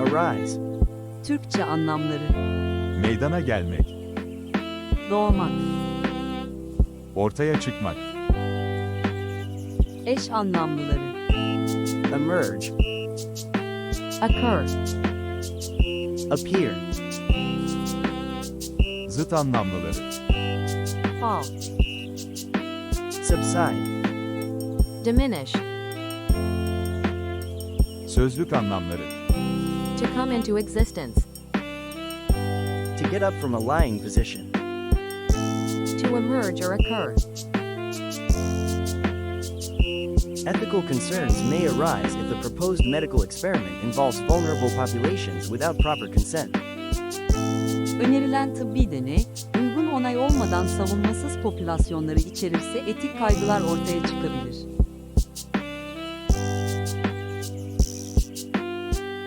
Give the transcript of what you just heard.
Arise. Türkçe anlamları. Meydana gelmek, Doğmak. ortaya çıkmak, Eş anlamlıları. Emerge. Occur. Appear. zıt anlamlıları, Fall. Subside. diminish, sözlük anlamları, to come into existence, To get up from a lying position. to emerge or occur, Ethical concerns may arise if the proposed medical experiment involves vulnerable populations without proper consent. Önerilen tıbbi deney, uygun onay olmadan savunmasız popülasyonları içerirse etik kaygılar ortaya çıkabilir.